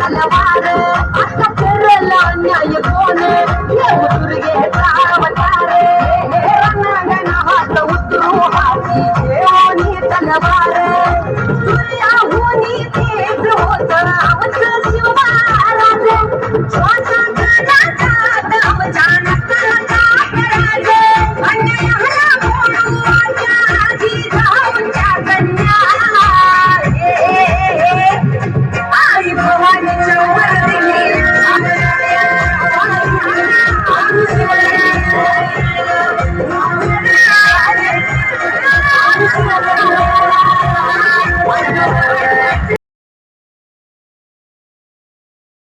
तलवार. आता फिरला न्याय कोण? येऊ दुर्गे चारवतार रंगांगण हात उतरू हाती जेवणी तलवार. सूर्याहुनी तेज होत आवत शिवराज